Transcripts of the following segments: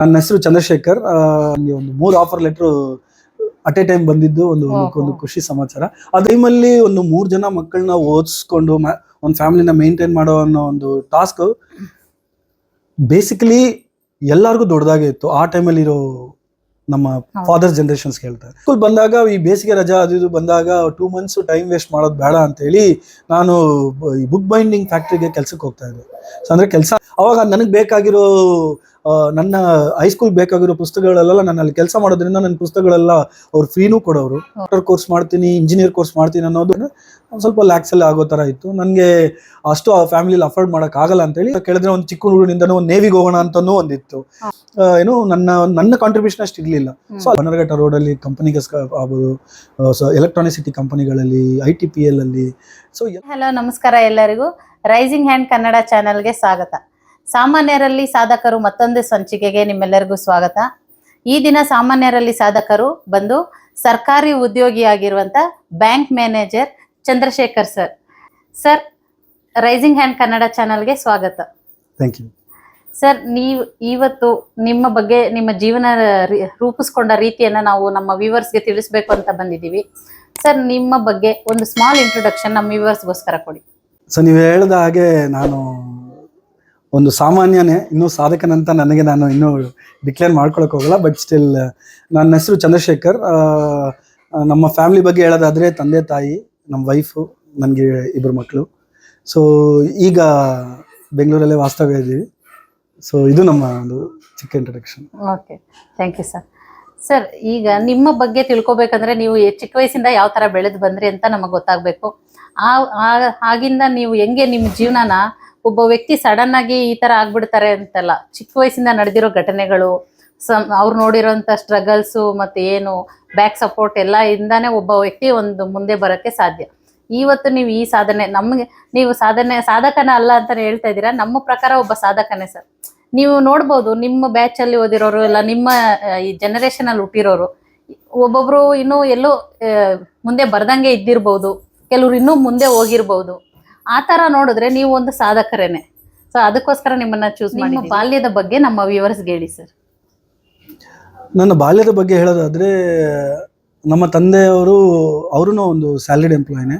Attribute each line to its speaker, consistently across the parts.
Speaker 1: ನನ್ನ ಹೆಸರು ಚಂದ್ರಶೇಖರ್. ನನಗೆ ಒಂದು ಮೂರು offer letter at a time ಬಂದಿದ್ದು ಒಂದು ಒಂದು- ಖುಷಿ ಸಮಾಚಾರ. ಆ ಟೈಮಲ್ಲಿ ಒಂದು ಮೂರು ಜನ ಮಕ್ಕಳನ್ನ ಓದಿಸ್ಕೊಂಡು ಒಂದು ಫ್ಯಾಮಿಲಿನ ಮೇಂಟೈನ್ ಮಾಡೋ ಅನ್ನೋ ಒಂದು ಟಾಸ್ಕ್ ಬೇಸಿಕಲಿ ಎಲ್ಲರಿಗೂ ದೊಡ್ಡದಾಗೆ ಇತ್ತು. ಆ ಟೈಮಲ್ಲಿ ಇರೋ ನಮ್ಮ. ಫಾದರ್ ಜನರೇಷನ್ಸ್ ಹೇಳ್ತಾರೆ ಸ್ಕೂಲ್ ಬಂದಾಗ ಈ ಬೇಸಿಗೆ ರಜಾ ಅದು ಇದು ಬಂದಾಗ ಟೂ ಮಂತ್ಸ್ ಟೈಮ್ ವೇಸ್ಟ್ ಮಾಡೋದು ಬೇಡ ಅಂತ ಹೇಳಿ ನಾನು ಈ ಬುಕ್ ಬೈಂಡಿಂಗ್ ಫ್ಯಾಕ್ಟ್ರಿಗೆ ಕೆಲಸಕ್ಕೆ ಹೋಗ್ತಾ ಇದ್ದೆ. ಸೊ ಅಂದ್ರೆ ಕೆಲಸ ಅವಾಗ ನನಗೆ ಬೇಕಾಗಿರೋ ನನ್ನ ಹೈಸ್ಕೂಲ್ ಬೇಕಾಗಿರೋ ಪುಸ್ತಕಗಳೆಲ್ಲ ನಾನು ಅಲ್ಲಿ ಕೆಲಸ ಮಾಡೋದ್ರಿಂದ ನನ್ನ ಪುಸ್ತಕಗಳೆಲ್ಲ ಅವ್ರು ಫ್ರೀನೂ ಕೊಡೋರು. ಡಾಕ್ಟರ್ ಕೋರ್ಸ್ ಮಾಡ್ತೀನಿ ಇಂಜಿನಿಯರ್ ಕೋರ್ಸ್ ಮಾಡ್ತೀನಿ ಅನ್ನೋದು ಒಂದು ಸ್ವಲ್ಪ ಲ್ಯಾಕ್ಸ್ ಅಲ್ಲಿ ಆಗೋ ತರ ಇತ್ತು. ನನಗೆ ಅಷ್ಟು ಆ ಫ್ಯಾಮಿಲಿಲಿ ಅಫೋರ್ಡ್ ಮಾಡಕ್ ಆಗಲ್ಲ ಅಂತೇಳಿ ಕೇಳಿದ್ರೆ ಒಂದು ಚಿಕ್ಕ ಹುಡುಗನಿಂದನೂ ಒಂದು ನೇವಿಗೆ ಹೋಗೋಣ ಅಂತನೂ ಒಂದಿತ್ತು. ಏನು ನನ್ನ ನನ್ನ ಕಾಂಟ್ರಿಬ್ಯೂಷನ್ ಅಷ್ಟು ಇರಲಿಲ್ಲ. ಸೊ ಬನ್ನರಘಟ್ಟ ರೋಡಲ್ಲಿ ಕಂಪನಿಗೆ ಆಗ್ಬೋದು ಸೊ ಎಲೆಕ್ಟ್ರಾನಿಸಿಟಿ ಕಂಪನಿಗಳಲ್ಲಿ ಐ ಟಿ ಪಿ ಎಲ್ ಅಲ್ಲಿ. ಸೊ
Speaker 2: ಹಲೋ ನಮಸ್ಕಾರ ಎಲ್ಲರಿಗೂ. ರೈಸಿಂಗ್ ಹ್ಯಾಂಡ್ ಕನ್ನಡ ಚಾನೆಲ್ಗೆ ಸ್ವಾಗತ. ಸಾಮಾನ್ಯರಲ್ಲಿ ಸಾಧಕರು ಮತ್ತೊಂದು ಸಂಚಿಕೆಗೆ ನಿಮ್ಮೆಲ್ಲರಿಗೂ ಸ್ವಾಗತ. ಈ ದಿನ ಸಾಮಾನ್ಯರಲ್ಲಿ ಸಾಧಕರು ಬಂದು ಸರ್ಕಾರಿ ಉದ್ಯೋಗಿಯಾಗಿರುವಂತ bank manager Chandrashekhar sir. Sir rising hand Kannada ಚಾನೆಲ್ಗೆ ಸ್ವಾಗತ.
Speaker 1: ಥ್ಯಾಂಕ್ ಯು
Speaker 2: ಸರ್ ನೀವು ಇವತ್ತು ನಿಮ್ಮ ಬಗ್ಗೆ ನಿಮ್ಮ ಜೀವನ ರೂಪಿಸ್ಕೊಂಡ ರೀತಿಯನ್ನ ನಾವು ನಮ್ಮ ವ್ಯೂವರ್ಸ್ಗೆ ತಿಳಿಸ್ಬೇಕು ಅಂತ ಬಂದಿದ್ದೀವಿ. ಸರ್ ನಿಮ್ಮ ಬಗ್ಗೆ ಒಂದು ಸ್ಮಾಲ್ ಇಂಟ್ರೊಡಕ್ಷನ್ ನಮ್ಮ ವ್ಯೂವರ್ಸ್ಗೋಸ್ಕರ ಕೊಡಿ.
Speaker 1: ಸೊ ನೀವು ಹೇಳಿದ ಹಾಗೆ ನಾನು ಒಂದು ಸಾಮಾನ್ಯನೇ, ಇನ್ನೂ ಸಾಧಕನಂತ ನನಗೆ ನಾನು ಇನ್ನೂ ಡಿಕ್ಲೇರ್ ಮಾಡ್ಕೊಳಕ್ ಹೋಗಲ್ಲ ಬಟ್ ಸ್ಟಿಲ್ ನನ್ನ ಹೆಸರು ಚಂದ್ರಶೇಖರ್. ನಮ್ಮ ಫ್ಯಾಮಿಲಿ ಬಗ್ಗೆ ಹೇಳೋದಾದ್ರೆ ತಂದೆ, ತಾಯಿ, ನಮ್ಮ ವೈಫು ನನಗೆ ಇಬ್ಬರು ಮಕ್ಕಳು ಸೊ ಈಗ ಬೆಂಗಳೂರಲ್ಲೇ ವಾಸ್ತವ್ಯ ಇದ್ದೀವಿ. ಸೊ ಇದು ನಮ್ಮ ಒಂದು ಚಿಕ್ಕ introduction
Speaker 2: okay thank you sir sir, ಈಗ ನಿಮ್ಮ ಬಗ್ಗೆ ತಿಳ್ಕೊಬೇಕಂದ್ರೆ ನೀವು ಚಿಕ್ಕ ವಯಸ್ಸಿಂದ ಯಾವ ತರ ಬೆಳೆದು ಬಂದ್ರಿ ಅಂತ ನಮಗೆ ಗೊತ್ತಾಗ್ಬೇಕು. ಆ, ಆ- ಆಗಿಂದ ನೀವು ಹೆಂಗೆ ನಿಮ್ಮ ಜೀವನನ ಒಬ್ಬ ವ್ಯಕ್ತಿ ಸಡನ್ ಆಗಿ ಈ ತರ ಆಗ್ಬಿಡ್ತಾರೆ ಅಂತಲ್ಲ, ಚಿಕ್ಕ ವಯಸ್ಸಿಂದ ನಡೆದಿರೋ ಘಟನೆಗಳು, ಸಮ್, ಅವ್ರು ನೋಡಿರೋಂಥ ಸ್ಟ್ರಗಲ್ಸು ಮತ್ತೆ ಏನು ಬ್ಯಾಕ್ ಸಪೋರ್ಟ್ ಎಲ್ಲ ಇಂದಾನೆ ಒಬ್ಬ ವ್ಯಕ್ತಿ ಒಂದು ಮುಂದೆ ಬರೋಕ್ಕೆ ಸಾಧ್ಯ. ಇವತ್ತು ನೀವು ಈ ಸಾಧನೆ, ನಮಗೆ, ನೀವು ಸಾಧನೆ, ಸಾಧಕನ ಅಲ್ಲ ಅಂತ ಹೇಳ್ತಾ ಇದ್ದೀರಾ, ನಮ್ಮ ಪ್ರಕಾರ ಒಬ್ಬ ಸಾಧಕನೇ ಸರ್. ನೀವು ನೋಡ್ಬೋದು ನಿಮ್ಮ ಬ್ಯಾಚ್ ಅಲ್ಲಿ ಓದಿರೋರು ಇಲ್ಲ ನಿಮ್ಮ ಈ ಜನರೇಷನ್ ಅಲ್ಲಿ ಹುಟ್ಟಿರೋರು ಒಬ್ಬೊಬ್ರು ಇನ್ನೂ ಎಲ್ಲೋ ಮುಂದೆ ಬರ್ದಂಗೆ ಇದ್ದಿರ್ಬೋದು ಕೆಲವ್ರು ಇನ್ನೂ ಮುಂದೆ ಹೋಗಿರ್ಬೋದು. ಆ ತರ ನೋಡಿದ್ರೆ ನೀವು ಒಂದು ಸಾಧಕರೇನೆ. ಸೊ ಅದಕ್ಕೋಸ್ಕರ ನಿಮ್ಮನ್ನ ಚೂಸ್ ಮಾಡಿ ಬಾಲ್ಯದ ಬಗ್ಗೆ ನಮ್ಮ ವ್ಯೂವರ್ಸ್ಗೆ ಹೇಳಿ ಸರ್
Speaker 1: ನನ್ನ ಬಾಲ್ಯದ ಬಗ್ಗೆ ಹೇಳೋದಾದ್ರೆ ನಮ್ಮ ತಂದೆಯವರು ಅವರು ಒಂದು ಸ್ಯಾಲರಿಡ್ ಎಂಪ್ಲಾಯ್ನೇ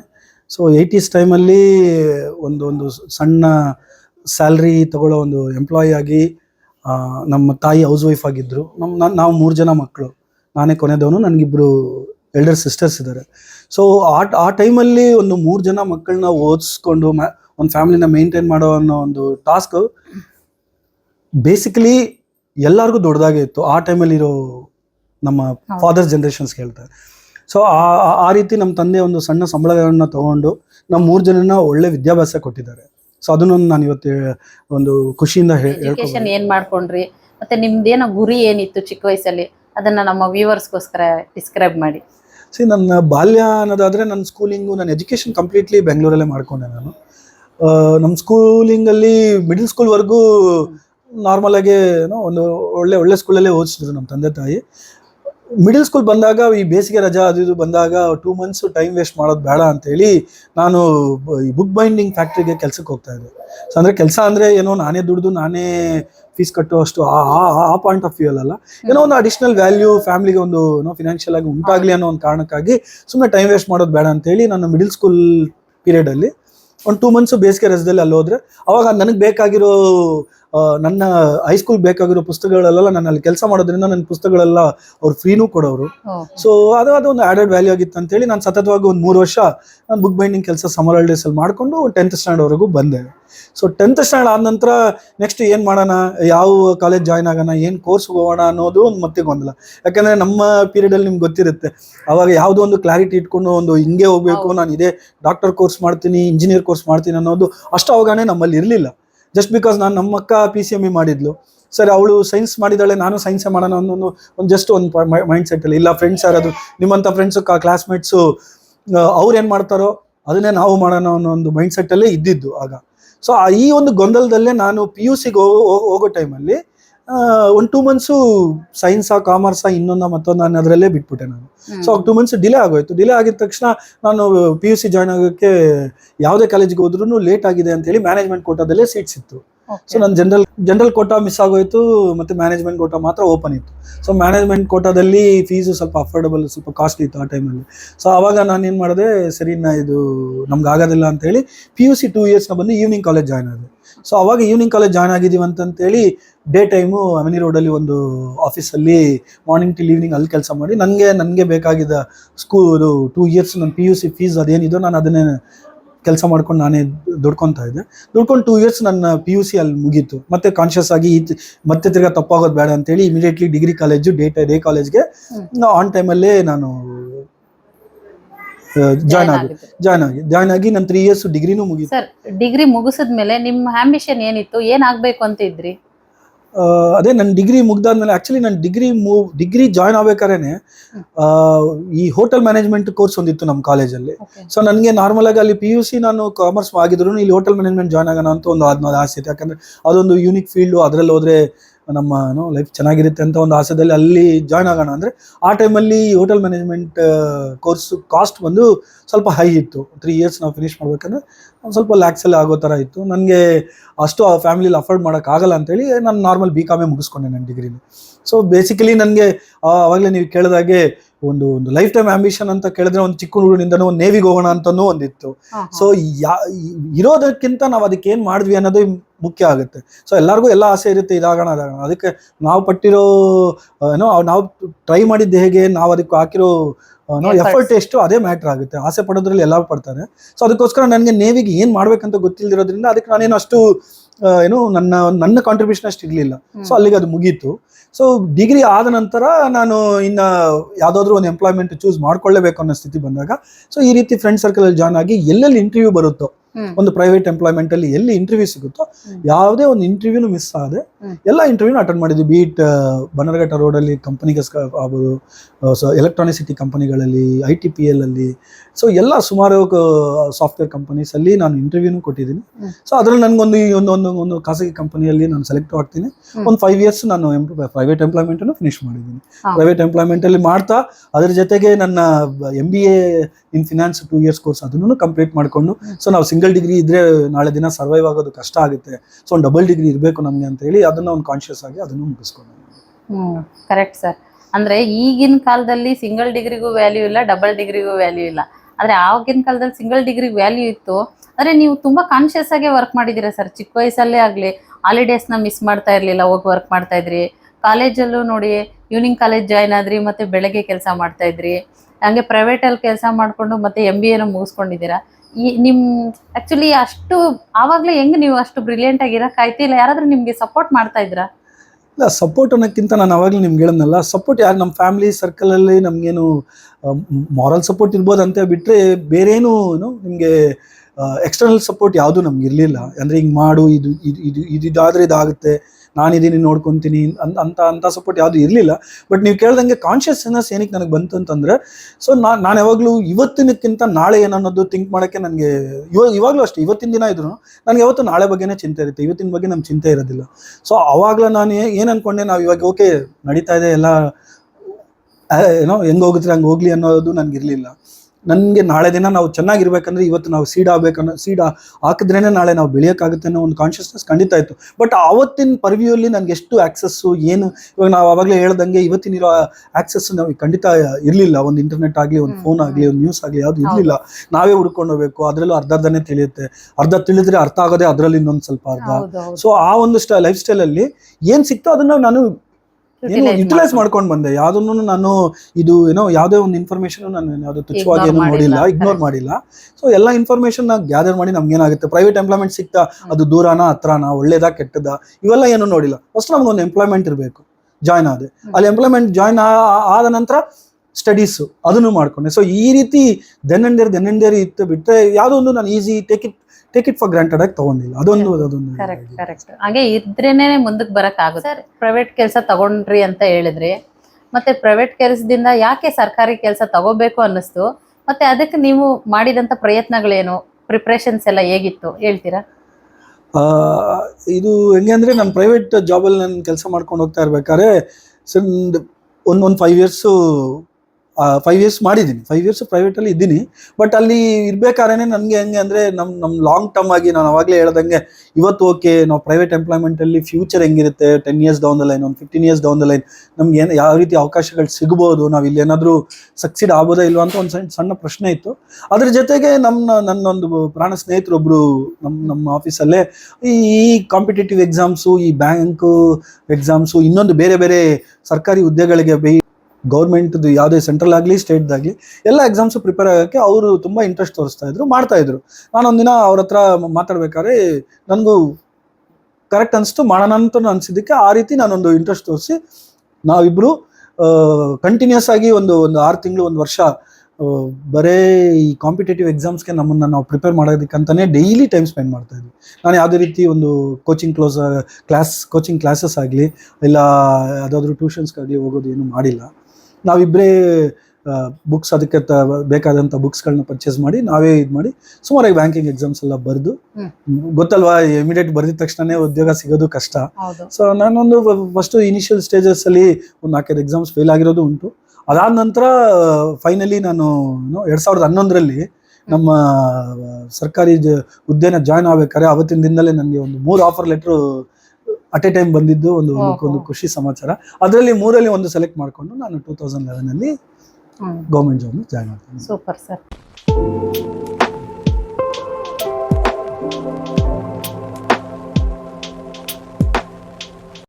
Speaker 1: ಸೊ ಏಯ್ಟೀಸ್ ಟೈಮಲ್ಲಿ ಒಂದು ಒಂದು ಸಣ್ಣ ಸ್ಯಾಲ್ರಿ ತಗೊಳ್ಳೋ ಒಂದು ಎಂಪ್ಲಾಯಿ ಆಗಿ ನಮ್ಮ ತಾಯಿ ಹೌಸ್ ವೈಫ್ ಆಗಿದ್ದರು ನಮ್ಮ ನಾನ್- ನಾವು ಮೂರು ಜನ ಮಕ್ಕಳು ನಾನೇ ಕೊನೆದವನು ನನಗಿಬ್ಬರು ಎಲ್ಡರ್ ಸಿಸ್ಟರ್ಸ್ ಇದ್ದಾರೆ ಸೊ ಆ ಆ ಟೈಮಲ್ಲಿ ಒಂದು ಮೂರು ಜನ ಮಕ್ಕಳನ್ನ ಓದಿಸ್ಕೊಂಡು ಒಂದು ಫ್ಯಾಮಿಲಿನ ಮೇಂಟೈನ್ ಮಾಡೋ ಅನ್ನೋ ಒಂದು ಟಾಸ್ಕ್ ಬೇಸಿಕಲಿ ಎಲ್ಲರಿಗೂ ದೊಡ್ಡದಾಗೇ ಇತ್ತು. ಆ ಟೈಮಲ್ಲಿರೋ ನಮ್ಮ. ಫಾದರ್ ಜನರೇಷನ್ಸ್ ಹೇಳ್ತಾರೆ ಸೊ ಆ ಆ- ಆ ರೀತಿ ನಮ್ಮ ತಂದೆ ಒಂದು ಸಣ್ಣ ಸಂಬಳಗಳನ್ನ ತಗೊಂಡು ನಮ್ಮ ಮೂರು ಜನನ ಒಳ್ಳೆ ವಿದ್ಯಾಭ್ಯಾಸ ಕೊಟ್ಟಿದ್ದಾರೆ. ಸೊ ಅದನ್ನೊಂದು ನಾನು ಇವತ್ತು ಒಂದು ಖುಷಿಯಿಂದ
Speaker 2: ಎಜುಕೇಶನ್ ಏನ್ ಮಾಡ್ಕೊಂಡ್ರಿ? ಮತ್ತೆ ನಿಮ್ದೇನೋ ಗುರಿ ಏನಿತ್ತು ಚಿಕ್ಕ ವಯಸ್ಸಲ್ಲಿ? ಅದನ್ನ ನಮ್ಮ ವ್ಯೂವರ್ಸ್ಗೋಸ್ಕರ ಡಿಸ್ಕ್ರೈಬ್ ಮಾಡಿ.
Speaker 1: ಸಿ ನನ್ನ ಬಾಲ್ಯ ಅನ್ನೋದಾದ್ರೆ ನನ್ನ ಸ್ಕೂಲಿಂಗು ನನ್ನ ಎಜುಕೇಶನ್ ಕಂಪ್ಲೀಟ್ಲಿ ಬೆಂಗಳೂರಲ್ಲೇ ಮಾಡ್ಕೊಂಡೆ ನಾನು. ನಮ್ಮ ಸ್ಕೂಲಿಂಗಲ್ಲಿ ಮಿಡಿಲ್ ಸ್ಕೂಲ್ವರೆಗೂ ನಾರ್ಮಲ್ ಆಗಿ ಏನೋ ಒಂದು ಒಳ್ಳೆ ಒಳ್ಳೆ ಸ್ಕೂಲಲ್ಲೇ ಓದಿಸಿದ್ರು ನಮ್ಮ ತಂದೆ ತಾಯಿ. ಮಿಡಿಲ್ ಸ್ಕೂಲ್ ಬಂದಾಗ ಈ ಬೇಸಿಗೆ ರಜಾ ಅದು ಇದು ಬಂದಾಗ ಟೂ ಮಂತ್ಸ್ ಟೈಮ್ ವೇಸ್ಟ್ ಮಾಡೋದು ಬೇಡ ಅಂತೇಳಿ ನಾನು ಈ ಬುಕ್ ಬೈಂಡಿಂಗ್ ಫ್ಯಾಕ್ಟ್ರಿಗೆ ಕೆಲ್ಸಕ್ಕೆ ಹೋಗ್ತಾ ಇದ್ದೆ. ಸೊ ಅಂದರೆ ಕೆಲಸ ಅಂದರೆ ಏನೋ ನಾನೇ ದುಡ್ದು ನಾನೇ ಫೀಸ್ ಕಟ್ಟುವಷ್ಟು ಆ ಆ- ಪಾಯಿಂಟ್ ಆಫ್ ವ್ಯೂ ಅಲ್ಲ ಏನೋ ಒಂದು ಅಡಿಷನಲ್ ವ್ಯಾಲ್ಯೂ ಫ್ಯಾಮಿಲಿಗೆ ಒಂದು ಏನೋ ಫಿನಾನ್ಷಿಯಲ್ ಆಗಿ ಉಂಟಾಗಲಿ ಅನ್ನೋ ಒಂದು ಕಾರಣಕ್ಕಾಗಿ ಸುಮ್ಮನೆ ಟೈಮ್ ವೇಸ್ಟ್ ಮಾಡೋದು ಬೇಡ ಅಂತೇಳಿ ನಾನು ಮಿಡಿಲ್ ಸ್ಕೂಲ್ ಪೀರಿಯಡಲ್ಲಿ ಒಂದು ಟೂ ಮಂತ್ಸ್ ಬೇಸಿಗೆ ರಜದಲ್ಲಿ ಅಲ್ಲಿ ಹೋದ್ರೆ ಅವಾಗ ನನಗೆ ಬೇಕಾಗಿರೋ ನನ್ನ ಹೈಸ್ಕೂಲ್ ಬೇಕಾಗಿರೋ ಪುಸ್ತಕಗಳೆಲ್ಲ ನಾನು ಅಲ್ಲಿ ಕೆಲಸ ಮಾಡೋದ್ರಿಂದ ನನ್ನ ಪುಸ್ತಕಗಳೆಲ್ಲ ಅವ್ರು ಫ್ರೀನೂ ಕೊಡೋರು. ಸೊ ಅದು ಅದು ಒಂದು ಆಡೆಡ್ ವ್ಯಾಲ್ಯೂ ಆಗಿತ್ತು ಅಂತೇಳಿ ನಾನು ಸತತವಾಗಿ ಒಂದು ಮೂರು ವರ್ಷ ನಾನು ಬುಕ್ ಬೈಂಡಿಂಗ್ ಕೆಲಸ ಸಮರ್ ಹಾಲಿಡೇಸ್ ಅಲ್ಲಿ ಮಾಡಿಕೊಂಡು ಟೆಂತ್ ಸ್ಟ್ಯಾಂಡರ್ಡ್ವರೆಗೂ ಬಂದೆ. ಸೊ ಟೆಂತ್ ಸ್ಟ್ಯಾಂಡ್ ಆದ ನಂತರ ನೆಕ್ಸ್ಟ್ ಏನು ಮಾಡೋಣ ಯಾವ ಕಾಲೇಜ್ ಜಾಯ್ನ್ ಆಗೋಣ ಏನು ಕೋರ್ಸ್ ಹೋಗೋಣ ಅನ್ನೋದು ಒಂದು ಮತ್ತೆ ಗೊಂದಲ. ಯಾಕಂದ್ರೆ ನಮ್ಮ ಪೀರಿಯಡಲ್ಲಿ ನಿಮ್ಗೆ ಗೊತ್ತಿರುತ್ತೆ ಅವಾಗ ಯಾವುದೋ ಒಂದು ಕ್ಲಾರಿಟಿ ಇಟ್ಕೊಂಡು ಒಂದು ಹಿಂಗೆ ಹೋಗ್ಬೇಕು ನಾನು ಇದೇ ಡಾಕ್ಟರ್ ಕೋರ್ಸ್ ಮಾಡ್ತೀನಿ ಇಂಜಿನಿಯರ್ ಕೋರ್ಸ್ ಮಾಡ್ತೀನಿ ಅನ್ನೋದು ಅಷ್ಟು ಅವಗಾಹನೆ ನಮ್ಮಲ್ಲಿ ಇರಲಿಲ್ಲ. ಜಸ್ಟ್ ಬಿಕಾಸ್ ನಾನು ನಮ್ಮ ಅಕ್ಕ ಪಿ ಸಿ ಎಂ ಇ ಮಾಡಿದ್ಲು. ಸರಿ ಅವಳು ಸೈನ್ಸ್ ಮಾಡಿದಾಳೆ ನಾನು ಸೈನ್ಸೇ ಮಾಡೋಣ ಅನ್ನೋ ಒಂದು ಜಸ್ಟ್ ಒಂದು ಮೈಂಡ್ ಸೆಟ್ಟಲ್ಲಿ ಇಲ್ಲ ಫ್ರೆಂಡ್ಸ್ ಯಾರಾದ್ರು ನಿಮ್ಮಂಥ ಫ್ರೆಂಡ್ಸು ಕ್ಲಾಸ್ಮೇಟ್ಸು ಅವ್ರು ಏನು ಮಾಡ್ತಾರೋ ಅದನ್ನೇ ನಾವು ಮಾಡೋಣ ಅನ್ನೋ ಒಂದು ಮೈಂಡ್ ಸೆಟ್ಟಲ್ಲೇ ಇದ್ದಿದ್ದು ಆಗ. ಸೊ ಈ ಒಂದು ಗೊಂದಲದಲ್ಲೇ ನಾನು ಪಿ ಯು ಸಿಗೆ ಹೋಗೋ ಟೈಮಲ್ಲಿ ಒಂದು ಟೂ ಮಂತ್ಸು ಸೈನ್ಸಾ ಕಾಮರ್ಸಾ ಇನ್ನೊಂದ ಮತ್ತೊಂದು ನಾನು ಅದರಲ್ಲೇ ಬಿಟ್ಬಿಟ್ಟೆ ನಾನು. ಸೊ ಟೂ ಮಂತ್ಸ್ ಡಿಲೇ ಆಗೋಯ್ತು. ಡಿಲೇ ಆಗಿದ ತಕ್ಷಣ ನಾನು ಪಿ ಯು ಸಿ ಜಾಯ್ನ್ ಆಗೋಕ್ಕೆ ಯಾವುದೇ ಕಾಲೇಜಿಗೆ ಹೋದ್ರೂ ಲೇಟ್ ಆಗಿದೆ ಅಂತೇಳಿ ಮ್ಯಾನೇಜ್ಮೆಂಟ್ ಕೋಟಾದಲ್ಲೇ ಸೀಟ್ಸ್ ಇತ್ತು. ಸೊ ನನ್ನ ಜನರಲ್ ಜನರಲ್ ಕೋಟಾ ಮಿಸ್ ಆಗೋಯ್ತು ಮತ್ತೆ ಮ್ಯಾನೇಜ್ಮೆಂಟ್ ಕೋಟಾ ಮಾತ್ರ ಓಪನ್ ಇತ್ತು. ಸೊ ಮ್ಯಾನೇಜ್ಮೆಂಟ್ ಕೋಟಾದಲ್ಲಿ ಫೀಸು ಸ್ವಲ್ಪ ಅಫೋರ್ಡಬಲ್ ಸ್ವಲ್ಪ ಕಾಸ್ಟ್ಲಿ ಇತ್ತು ಆ ಟೈಮಲ್ಲಿ ಸೊ ಅವಾಗ ನಾನು ಏನು ಮಾಡಿದೆ ಸರಿ ನಾ ಇದು ನಮ್ಗೆ ಆಗೋದಿಲ್ಲ ಅಂತ ಹೇಳಿ ಪಿ ಯು ಸಿ ಟೂ ಇಯರ್ಸ್ನ ಬಂದು ಈವ್ನಿಂಗ್ ಕಾಲೇಜ್ ಜಾಯ್ನ್ ಆದೆ. ಸೊ ಅವಾಗ ಈವ್ನಿಂಗ್ ಕಾಲೇಜ್ ಜಾಯ್ನ್ ಆಗಿದ್ದೀವಿ ಅಂತಂತೇಳಿ ಡೇ ಟೈಮು ಅಮಿನಿ ರೋಡಲ್ಲಿ ಒಂದು ಆಫೀಸಲ್ಲಿ ಮಾರ್ನಿಂಗ್ ಟಿಲ್ ಈವ್ನಿಂಗ್ ಅಲ್ಲಿ ಕೆಲಸ ಮಾಡಿ ನನಗೆ ನನಗೆ ಬೇಕಾಗಿದ್ದ ಸ್ಕೂಲು ಟೂ ಇಯರ್ಸ್ ನನ್ನ ಪಿ ಯು ಸಿ ಫೀಸ್ ಅದೇನಿದೋ ನಾನು ಅದನ್ನೇ ಕೆಲಸ ಮಾಡ್ಕೊಂಡು ನಾನೇ ದುಡ್ಕೊತಾ ಇದ್ದೆ. ದುಡ್ಕೊಂಡು ಟೂ ಇಯರ್ಸ್ ನನ್ನ ಪಿ ಯು ಸಿ ಅಲ್ಲಿ ಮುಗೀತು. ಮತ್ತೆ ಕಾನ್ಷಿಯಸ್ ಆಗಿ ಈ ಮತ್ತೆ ತಿರ್ಗಾ ತಪ್ಪಾಗೋದು ಬೇಡ ಅಂತೇಳಿ immediately degree college day day ಕಾಲೇಜ್ಗೆ ಆನ್ ಟೈಮಲ್ಲೇ ನಾನು ಜಾಯ್ನ್ ಆಗಿ ಜಾಯ್ನ್ ಆಗಿ ಜಾಯ್ನ್ ಆಗಿ ನನ್ನ ತ್ರೀ ಇಯರ್ಸ್ ಡಿಗ್ರಿನೂ ಮುಗೀತು.
Speaker 2: ಸರ್ ಡಿಗ್ರಿ ಮುಗಿಸಿದ್ಮೇಲೆ ನಿಮ್ಮ ಆಂಬಿಷನ್ ಏನಿತ್ತು? ಏನಾಗಬೇಕು ಅಂತ ಇದ್ರಿ?
Speaker 1: ಅದೇ ನನ್ನ ಡಿಗ್ರಿ ಮುಗ್ದಾದ್ಮೇಲೆ ಆ್ಯಕ್ಚುಲಿ ನನ್ನ ಡಿಗ್ರಿ ಮೂವ್ ಡಿಗ್ರಿ ಜಾಯ್ನ್ ಆಗ್ಬೇಕಾದ್ರೆ ಈ ಹೋಟೆಲ್ ಮ್ಯಾನೇಜ್ಮೆಂಟ್ ಕೋರ್ಸ್ ಒಂದಿತ್ತು ನಮ್ಮ ಕಾಲೇಜಲ್ಲಿ ಸೊ ನನಗೆ ನಾರ್ಮಲ್ ಆಗಿ ಅಲ್ಲಿ ಪಿ ಯು ಸಿ ನಾನು ಕಾಮರ್ಸ್ ಆಗಿದ್ರು ಇಲ್ಲಿ ಹೋಟೆಲ್ ಮ್ಯಾನೇಜ್ಮೆಂಟ್ ಜಾಯ್ನ್ ಆಗೋಣ ಅಂತ ಒಂದು ಆದ್ಮೇಲೆ ಆಸೆ ಇತ್ತು. ಯಾಕಂದ್ರೆ ಅದೊಂದು ಯೂನಿಕ್ ಫೀಲ್ಡು ಅದರಲ್ಲಿ ಹೋದ್ರೆ ನಮ್ಮ ಲೈಫ್ ಚೆನ್ನಾಗಿರುತ್ತೆ ಅಂತ ಒಂದು ಆಸೆದಲ್ಲಿ ಅಲ್ಲಿ ಜಾಯ್ನ್ ಆಗೋಣ. ಅಂದರೆ ಆ ಟೈಮಲ್ಲಿ ಹೋಟೆಲ್ ಮ್ಯಾನೇಜ್ಮೆಂಟ್ ಕೋರ್ಸ್ ಕಾಸ್ಟ್ ಬಂದು ಸ್ವಲ್ಪ ಹೈ ಇತ್ತು. ತ್ರೀ ಇಯರ್ಸ್ ನಾವು ಫಿನಿಶ್ ಮಾಡಬೇಕಂದ್ರೆ ಒಂದು ಸ್ವಲ್ಪ ಲ್ಯಾಕ್ಸಲ್ಲಿ ಆಗೋ ಥರ ಇತ್ತು. ನನಗೆ ಅಷ್ಟು ಆ ಫ್ಯಾಮಿಲಿಲಿ ಅಫೋರ್ಡ್ ಮಾಡೋಕ್ಕಾಗಲ್ಲ ಅಂತೇಳಿ ನಾನು ನಾರ್ಮಲ್ ಬಿ ಕಾಮೇ ಮುಗಿಸ್ಕೊಂಡೆ ನನ್ನ ಡಿಗ್ರಿಲಿ ಸೊ ಬೇಸಿಕಲಿ ನನಗೆ ಆವಾಗಲೇ ನೀವು ಕೇಳಿದಾಗೆ ಒಂದು ಒಂದು ಲೈಫ್ ಟೈಮ್ ಆಂಬಿಷನ್ ಅಂತ ಕೇಳಿದ್ರೆ ಒಂದು ಚಿಕ್ಕ ಹುಡುಗನಿಂದನೂ ಒಂದು ನೇವಿಗೆ ಹೋಗೋಣ ಅಂತನೂ ಒಂದಿತ್ತು. ಸೊ ಯಾ ಇರೋದಕ್ಕಿಂತ ನಾವು ಅದಕ್ಕೆ ಏನು ಮಾಡಿದ್ವಿ ಅನ್ನೋದು ಮುಖ್ಯ ಆಗುತ್ತೆ. ಸೊ ಎಲ್ಲರಿಗೂ ಎಲ್ಲ ಆಸೆ ಇರುತ್ತೆ ಇದಾಗೋಣ ಅದಾಗೋಣ ಅದಕ್ಕೆ ನಾವು ಪಟ್ಟಿರೋ ಏನೋ ನಾವು ಟ್ರೈ ಮಾಡಿದ್ದು ಹೇಗೆ ನಾವು ಅದಕ್ಕೆ ಹಾಕಿರೋ
Speaker 2: ನಾವು.
Speaker 1: ಎಫರ್ಟ್ ಎಷ್ಟು ಅದೇ ಮ್ಯಾಟ್ರ್ ಆಗುತ್ತೆ. ಆಸೆ ಪಡೋದ್ರಲ್ಲಿ ಎಲ್ಲರೂ ಪಡ್ತಾರೆ. ಸೊ ಅದಕ್ಕೋಸ್ಕರ ನನಗೆ ನೇವಿಗೆ ಏನು ಮಾಡ್ಬೇಕಂತ ಗೊತ್ತಿಲ್ಲದಿರೋದ್ರಿಂದ ಅದಕ್ಕೆ ನಾನೇನು ಅಷ್ಟು ಏನು ನನ್ನ ನನ್ನ ಕಾಂಟ್ರಿಬ್ಯೂಷನ್ ಅಷ್ಟು ಇರಲಿಲ್ಲ. ಸೊ ಅಲ್ಲಿಗೆ ಅದು ಮುಗೀತು. ಸೊ ಡಿಗ್ರಿ ಆದ ನಂತರ ನಾನು ಇನ್ನು ಯಾವುದಾದ್ರೂ ಒಂದು ಎಂಪ್ಲಾಯ್ಮೆಂಟ್ ಚೂಸ್ ಮಾಡ್ಕೊಳ್ಳೇಬೇಕು ಅನ್ನೋ ಸ್ಥಿತಿ ಬಂದಾಗ ಸೊ ಈ ರೀತಿ ಫ್ರೆಂಡ್ ಸರ್ಕಲಲ್ಲಿ ಜಾಯ್ನ್ ಆಗಿ ಎಲ್ಲೆಲ್ಲಿ ಇಂಟರ್ವ್ಯೂ ಬರುತ್ತೋ. ಒಂದು ಪ್ರೈವೇಟ್ ಎಂಪ್ಲಾಯ್ಮೆಂಟ್ ಅಲ್ಲಿ ಎಲ್ಲಿ ಇಂಟರ್ವ್ಯೂ ಸಿಗುತ್ತೋ. ಯಾವುದೇ ಒಂದು ಇಂಟರ್ವ್ಯೂನು ಮಿಸ್ ಆದೆ
Speaker 2: ಹ್ಮ್.
Speaker 1: ಎಲ್ಲ ಇಂಟರ್ವ್ಯೂನ ಅಟೆಂಡ್ ಮಾಡಿದ್ವಿ. ಬೀಟ್ ರೋಡ್ ಅಲ್ಲಿ ಕಂಪನಿಗೆ ಆಗ್ಬೋದು ಸೊ ಎಲೆಕ್ಟ್ರಾನಿಕ್ ಸಿಟಿ ಕಂಪನಿಗಳಲ್ಲಿ ಐ ಟಿ ಪಿ ಎಲ್ ಅಲ್ಲಿ. ಸೊ ಎಲ್ಲ ಸುಮಾರು ಸಾಫ್ಟ್ವೇರ್ ಕಂಪನೀಸ್ ಅಲ್ಲಿ ನಾನು ಇಂಟರ್ವ್ಯೂನು ಕೊಟ್ಟಿದ್ದೀನಿ. ಸೊ ಅದ್ರಲ್ಲಿ ನನಗೊಂದು ಈ ಒಂದು ಒಂದು ಒಂದು ಖಾಸಗಿ ಕಂಪನಿಯಲ್ಲಿ ನಾನು ಸೆಲೆಕ್ಟ್ ಆಗ್ತೀನಿ. ಒಂದು ಫೈವ್ ಇಯರ್ಸ್ ನಾನು ಪ್ರೈವೇಟ್ ಎಂಪ್ಲಾಯ್ಮೆಂಟನ್ನು ಫಿನಿಶ್ ಮಾಡಿದ್ದೀನಿ. ಪ್ರೈವೇಟ್ ಎಂಪ್ಲಾಯ್ಮೆಂಟ್ ಅಲ್ಲಿ ಮಾಡ್ತಾ ಅದ್ರ ಜೊತೆಗೆ ನನ್ನ M B A in finance two years course ಅದನ್ನು ಕಂಪ್ಲೀಟ್ ಮಾಡಿಕೊಂಡು ಸೊ ನಾವು ಸಿಂಗಲ್ ಡಿಗ್ರಿ ಇದ್ರೆ ನಾಳೆ ದಿನ ಸರ್ವೈವ್ ಆಗೋದು ಕಷ್ಟ ಆಗುತ್ತೆ. ಸೊ ಒಂದು ಡಬಲ್ ಡಿಗ್ರಿ ಇರಬೇಕು ನಮಗೆ ಅಂತ ಹೇಳಿ ಅದನ್ನ ಒಂದು ಕಾನ್ಶಿಯಸ್ ಆಗಿ ಅದನ್ನು ಮುಗಿಸ್ಕೊಂಡು
Speaker 2: ಹ್ಮ್ ಕರೆಕ್ಟ್ ಸರ್ ಅಂದ್ರೆ ಈಗಿನ ಕಾಲದಲ್ಲಿ ಸಿಂಗಲ್ ಡಿಗ್ರಿಗೂ ವ್ಯಾಲ್ಯೂ ಇಲ್ಲ ಡಬಲ್ ಡಿಗ್ರಿಗೂ ವ್ಯಾಲ್ಯೂ ಇಲ್ಲ. ಆದ್ರೆ ಆಗಿನ ಕಾಲದಲ್ಲಿ ಸಿಂಗಲ್ ಡಿಗ್ರಿ ವ್ಯಾಲ್ಯೂ ಇತ್ತು. ಅಂದ್ರೆ ನೀವು ತುಂಬಾ ಕಾನ್ಶಿಯಸ್ ಆಗಿ ವರ್ಕ್ ಮಾಡಿದ್ದೀರಾ ಸರ್ ಚಿಕ್ಕ ವಯಸ್ಸಲ್ಲೇ ಆಗ್ಲಿ ನ ಮಿಸ್ ಮಾಡ್ತಾ ಇರ್ಲಿಲ್ಲ, ಹೋಗಿ ವರ್ಕ್ ಮಾಡ್ತಾ ಇದ್ರಿ. ಕಾಲೇಜಲ್ಲೂ ನೋಡಿ ಈವ್ನಿಂಗ್ ಕಾಲೇಜ್ ಜಾಯ್ನ್ ಆದ್ರಿ, ಮತ್ತೆ ಬೆಳಗ್ಗೆ ಕೆಲಸ ಮಾಡ್ತಾ ಇದ್ರಿ. ಹಂಗೆ ಪ್ರೈವೇಟ್ ಅಲ್ಲಿ ಕೆಲಸ ಮಾಡ್ಕೊಂಡು ಮತ್ತೆ ಎಂ ಬಿ ಎನ ಮುಗಿಸ್ಕೊಂಡಿದ್ದೀರಾ? ಈ ನಿಮ್ಮ ಆ್ಯಕ್ಚುಲಿ ಅಷ್ಟು, ಆವಾಗಲೇ ಹೆಂಗ್ ನೀವು ಅಷ್ಟು ಬ್ರಿಲಿಯಂಟ್ ಆಗಿ ಇಲ್ಲ ಯಾರಾದರೂ ನಿಮಗೆ ಸಪೋರ್ಟ್ ಮಾಡ್ತಾ ಇದ್ರಾ
Speaker 1: ಇಲ್ಲ ಸಪೋರ್ಟ್ ಅನ್ನೋಕ್ಕಿಂತ ನಾನು ಅವಾಗಲೇ ನಿಮ್ಗೆ ಹೇಳದ್ನಲ್ಲ ಸಪೋರ್ಟ್ ಯಾರು? ನಮ್ಮ ಫ್ಯಾಮಿಲಿ ಸರ್ಕಲಲ್ಲಿ ನಮಗೇನು ಮಾರಲ್ ಸಪೋರ್ಟ್ ಇರ್ಬೋದು ಅಂತ ಬಿಟ್ಟರೆ ಬೇರೇನು ನಿಮಗೆ ಎಕ್ಸ್ಟರ್ನಲ್ ಸಪೋರ್ಟ್ ಯಾವುದು ನಮ್ಗೆ ಇರಲಿಲ್ಲ. ಅಂದರೆ ಹಿಂಗೆ ಮಾಡು ಇದು ಇದು ಇದು, ಇದಾದರೆ ಇದಾಗುತ್ತೆ. ನಾನು ಇದೀನಿ ನೋಡ್ಕೊತೀನಿ ಅಂತ ಅಂತ ಅಂತ ಸಪೋರ್ಟ್ ಯಾವುದು ಇರಲಿಲ್ಲ. ಬಟ್ ನೀವು ಕೇಳ್ದಂಗೆ ಕಾನ್ಷಿಯಸ್ನೆಸ್ ಏನಕ್ಕೆ ನನಗೆ ಬಂತು ಅಂತಂದರೆ ಸೊ ನಾನು ನಾನು ಯಾವಾಗಲೂ ಇವತ್ತಿನಕ್ಕಿಂತ ನಾಳೆ ಏನನ್ನೋದು ಥಿಂಕ್ ಮಾಡೋಕ್ಕೆ ನನಗೆ ಇವಾಗ ಇವಾಗಲೂ ಅಷ್ಟೇ, ಇವತ್ತಿನ ದಿನ ಇದ್ರು ನನಗೆ ಯಾವತ್ತು ನಾಳೆ ಬಗ್ಗೆನೇ ಚಿಂತೆ ಇರುತ್ತೆ, ಇವತ್ತಿನ ಬಗ್ಗೆ ನಮ್ಮ ಚಿಂತೆ ಇರೋದಿಲ್ಲ. ಸೊ ಅವಾಗಲೇ ನಾನು ಏನು ಅಂದ್ಕೊಂಡೆ ನಾವು ಇವಾಗ ಓಕೆ, ನಡೀತಾ ಇದೆ, ಎಲ್ಲ ಏನೋ, ಹೆಂಗೆ ಹೋಗುತ್ತೆ ಹಂಗೆ ಹೋಗ್ಲಿ ಅನ್ನೋದು ನನಗೆ ಇರಲಿಲ್ಲ ನನಗೆ ನಾಳೆ ದಿನ ನಾವು ಚೆನ್ನಾಗಿರ್ಬೇಕಂದ್ರೆ ಇವತ್ತು ನಾವು ಸೀಡ್ ಆಗ್ಬೇಕನ್ನೋ ಸೀಡ್ ಹಾಕಿದ್ರೇನೆ ನಾಳೆ ನಾವು ಬೆಳೆಯೋಕ್ಕಾಗುತ್ತೆ ಅನ್ನೋ ಒಂದು ಕಾನ್ಷಿಯಸ್ನೆಸ್ ಖಂಡಿತ ಇತ್ತು. ಬಟ್ ಆವತ್ತಿನ ಪರ್ವ್ಯೂಲ್ಲಿ ನನಗೆ ಎಷ್ಟು ಆ್ಯಕ್ಸಸ್ಸು ಏನು? ಇವಾಗ ನಾವು ಆವಾಗಲೇ ಹೇಳ್ದಂಗೆ ಇವತ್ತಿನ ಇರೋ ಆಕ್ಸಸ್ ನಾವು ಖಂಡಿತ ಇರಲಿಲ್ಲ. ಒಂದು ಇಂಟರ್ನೆಟ್ ಆಗಲಿ ಒಂದು ಫೋನ್ ಆಗಲಿ ಒಂದು ನ್ಯೂಸ್ ಆಗಲಿ ಯಾವುದು. ಇರಲಿಲ್ಲ. ನಾವೇ ಹುಡ್ಕೊಂಡು ಹೋಗ್ಬೇಕು. ಅದರಲ್ಲೂ ಅರ್ಧ ಅರ್ಧನೇ ತಿಳಿಯುತ್ತೆ. ಅರ್ಧ ತಿಳಿದ್ರೆ ಅರ್ಥ ಆಗೋದೇ ಅದರಲ್ಲಿ ಇನ್ನೊಂದು ಸ್ವಲ್ಪ ಅರ್ಧ. ಸೊ ಆ ಒಂದು ಸ್ಟೈ ಲೈಫ್ ಸ್ಟೈಲಲ್ಲಿ ಏನು ಸಿಕ್ತೋ ಅದನ್ನ ನಾನು ಏನು ಯುಟಿಲೈಸ್ ಮಾಡ್ಕೊಂಡು ಬಂದೆ. ಯಾವ್ದನ್ನು ನಾನು ಇದು ಏನೋ ಯಾವುದೇ ಒಂದು ಇನ್ಫಾರ್ಮೇಶನ್ ನಾನು ಯಾವುದೇ ತುಚ್ಛವಾಗಿ ಏನು ನೋಡಿಲ್ಲ ಇಗ್ನೋರ್. ಮಾಡಿಲ್ಲ. ಸೊ ಎಲ್ಲ ಇನ್ಫಾರ್ಮೇಶನ್ ನಾವು ಗ್ಯಾದರ್ ಮಾಡಿ ನಮ್ಗೆ ಏನಾಗುತ್ತೆ? ಪ್ರೈವೇಟ್ ಎಂಪ್ಲಾಯ್ಮೆಂಟ್ ಸಿಕ್ತಾ ಅದು ದೂರನಾ ಹತ್ರನಾ ಒಳ್ಳೇದಾ ಕೆಟ್ಟದಾ? ಇವೆಲ್ಲ ಏನು ನೋಡಿಲ್ಲ. ಫಸ್ಟ್ ನಮ್ಗೊಂದು ಎಂಪ್ಲಾಯ್ಮೆಂಟ್ ಇರಬೇಕು. ಜಾಯ್ನ್ ಆದೆ. ಅಲ್ಲಿ ಎಂಪ್ಲಾಯ್ಮೆಂಟ್ ಜಾಯ್ನ್ ಆದ ನಂತರ ಸ್ಟಡೀಸು ಅದನ್ನು ಮಾಡ್ಕೊಂಡೆ. ಸೊ ಈ ರೀತಿ ದೆನ್ ಅಂಡ್ ದೆನ್ ಅಂಡ್ ಇತ್ತು ಬಿಟ್ಟರೆ ಯಾವುದೋ ಒಂದು ನಾನು easy take it take it for granted ಆಗಿ ತಗೊಂಡಿಲ್ಲ. ಅದೊಂದು ಅದೊಂದು
Speaker 2: ಕರೆಕ್ಟ್ ಕರೆಕ್ಟ್ ಹಾಗೆ ಇದ್ರೇನೆ ಮುಂದಕ್ಕೆ ಬರೋಕ್ಕಾಗುತ್ತೆ. ಆಗುತ್ತೆ ಪ್ರೈವೇಟ್ ಕೆಲಸ ತಗೊಂಡ್ರಿ ಅಂತ ಹೇಳಿದ್ರಿ ಮತ್ತೆ ಪ್ರೈವೇಟ್ ಕೆಲಸದಿಂದ ಯಾಕೆ ಸರ್ಕಾರಿ ಕೆಲಸ ತಗೋಬೇಕು ಅನ್ನಿಸ್ತು? ಮತ್ತೆ ಅದಕ್ಕೆ ನೀವು ಮಾಡಿದಂತ ಪ್ರಯತ್ನಗಳೇನು? ಪ್ರಿಪ್ರೇಷನ್ಸ್ ಎಲ್ಲ ಹೇಗಿತ್ತು? ಹೇಳ್ತೀರಾ?
Speaker 1: ಆ, ಇದು ಹೆಂಗೆ ಅಂದರೆ ನಾನು ಪ್ರೈವೇಟ್ ಜಾಬಲ್ಲಿ ನಾನು ಕೆಲಸ ಮಾಡ್ಕೊಂಡು ಹೋಗ್ತಾ ಇರ್ಬೇಕಾದ್ರೆ ಒಂದು ಒಂದು ಫೈವ್ ಇಯರ್ಸು ಫೈವ್ ಇಯರ್ಸ್ ಮಾಡಿದ್ದೀನಿ. ಫೈವ್ ಇಯರ್ಸ್ ಪ್ರೈವೇಟಲ್ಲಿ ಇದ್ದೀನಿ. ಬಟ್ ಅಲ್ಲಿ ಇರ್ಬೇಕಾದ್ರೆ ನನಗೆ ಹೆಂಗೆ ಅಂದರೆ ನಮ್ಮ ನಮ್ಮ ಲಾಂಗ್ ಟರ್ಮ್ ಆಗಿ ನಾನು ಅವಾಗಲೇ ಹೇಳ್ದಂಗೆ ಇವತ್ತು ಓಕೆ ನಾವು ಪ್ರೈವೇಟ್ ಎಂಪ್ಲಾಯ್ಮೆಂಟಲ್ಲಿ ಫ್ಯೂಚರ್ ಹೆಂಗಿರುತ್ತೆ? Ten years down the line ಒಂದು fifteen years down the line ನಮ್ಗೆ ಏನು, ಯಾವ ರೀತಿ ಅವಕಾಶಗಳು ಸಿಗ್ಬೋದು? ನಾವು ಇಲ್ಲಿ ಏನಾದರೂ ಸಕ್ಸೀಡ್ ಆಗ್ಬೋದಾ ಇಲ್ವಾ ಅಂತ ಒಂದು ಸಣ್ಣ ಸಣ್ಣ ಪ್ರಶ್ನೆ ಇತ್ತು. ಅದ್ರ ಜೊತೆಗೆ ನಮ್ಮ ನನ್ನೊಂದು ಪ್ರಾಣ ಸ್ನೇಹಿತರೊಬ್ಬರು ನಮ್ಮ ನಮ್ಮ ಆಫೀಸಲ್ಲೇ ಈ ಕಾಂಪಿಟೇಟಿವ್ ಎಕ್ಸಾಮ್ಸು ಈ ಬ್ಯಾಂಕು ಎಕ್ಸಾಮ್ಸು ಇನ್ನೊಂದು ಬೇರೆ ಬೇರೆ ಸರ್ಕಾರಿ ಹುದ್ದೆಗಳಿಗೆ ಬೈ ಗೌರ್ಮೆಂಟ್ದು ಯಾವುದೇ ಸೆಂಟ್ರಲ್ ಆಗಲಿ ಸ್ಟೇಟ್ದಾಗಲಿ ಎಲ್ಲ ಎಕ್ಸಾಮ್ಸು ಪ್ರಿಪೇರ್ ಆಗೋಕ್ಕೆ ಅವರು ತುಂಬ ಇಂಟ್ರೆಸ್ಟ್ ತೋರಿಸ್ತಾ ಇದ್ರು, ಮಾಡ್ತಾ ಇದ್ರು. ನಾನು ಒಂದಿನ ಅವ್ರ ಹತ್ರ ಮಾತಾಡ್ಬೇಕಾದ್ರೆ, ನನಗೂ ಕರೆಕ್ಟ್ ಅನಿಸ್ತು, ಮಾಡೋಣ ಅಂತ ಅನಿಸಿದ್ದಕ್ಕೆ ಆ ರೀತಿ ನಾನೊಂದು ಇಂಟ್ರೆಸ್ಟ್ ತೋರಿಸಿ ನಾವಿಬ್ಬರು ಕಂಟಿನ್ಯೂಸ್ ಆಗಿ ಒಂದು ಒಂದು ಆರು ತಿಂಗಳು, ಒಂದು ವರ್ಷ ಬರೇ ಈ ಕಾಂಪಿಟೇಟಿವ್ ಎಕ್ಸಾಮ್ಸ್ಗೆ ನಮ್ಮನ್ನು ನಾವು ಪ್ರಿಪೇರ್ ಮಾಡೋದಕ್ಕಂತಲೇ ಡೈಲಿ ಟೈಮ್ ಸ್ಪೆಂಡ್ ಮಾಡ್ತಾ ಇದ್ವಿ. ನಾನು ಯಾವುದೇ ರೀತಿ ಒಂದು coaching close class coaching classes ಆಗಲಿ, ಇಲ್ಲ, ಯಾವುದಾದ್ರೂ ಟ್ಯೂಷನ್ಸ್ಗಾಗಲಿ ಹೋಗೋದು ಏನು ಮಾಡಿಲ್ಲ. ನಾವಿಬ್ಬರೇ ಬುಕ್ಸ್ ಅದಕ್ಕೆ ಬೇಕಾದಂಥ ಬುಕ್ಸ್ಗಳನ್ನ ಪರ್ಚೇಸ್ ಮಾಡಿ ನಾವೇ ಇದು ಮಾಡಿ ಸುಮಾರಾಗಿ ಬ್ಯಾಂಕಿಂಗ್ ಎಕ್ಸಾಮ್ಸ್ ಎಲ್ಲ ಬರೆದು ಗೊತ್ತಲ್ವಾ ಇಮಿಡಿಯೇಟ್ ಬರೆದಿದ ತಕ್ಷಣನೇ ಉದ್ಯೋಗ ಸಿಗೋದು ಕಷ್ಟ. ಸೊ ನಾನೊಂದು ಫಸ್ಟ್ ಇನಿಷಿಯಲ್ ಸ್ಟೇಜಸ್ ಅಲ್ಲಿ ಒಂದು ನಾಲ್ಕೈದು ಎಕ್ಸಾಮ್ಸ್ ಫೇಲ್ ಆಗಿರೋದು ಉಂಟು. ಅದಾದ ನಂತರ ಫೈನಲಿ ನಾನು ಎರಡ್ ಸಾವಿರದ ಹನ್ನೊಂದರಲ್ಲಿ ನಮ್ಮ ಸರ್ಕಾರಿ ಹುದ್ದೆನ ಜಾಯ್ನ್ ಆಗ್ಬೇಕಾದ್ರೆ ಅವತ್ತಿನ ದಿನದಲ್ಲೇ ನನಗೆ ಒಂದು ಮೂರು offer letter at a time ಬಂದಿದ್ದು ಒಂದು ಒಂದು- ಖುಷಿ ಸಮಾಚಾರ. ಅದರಲ್ಲಿ ಮೂರಲ್ಲಿ ಒಂದು ಸೆಲೆಕ್ಟ್ ಮಾಡಿಕೊಂಡು ನಾನು ಟೂ ತೌಸಂಡ್ ಲೆವೆನಲ್ಲಿ
Speaker 2: ಅಲ್ಲಿ
Speaker 1: ಗೌರ್ಮೆಂಟ್ ಜಾಬ್ ಜಾಯ್ನ್ ಮಾಡ್ತೀನಿ.
Speaker 2: Super sir.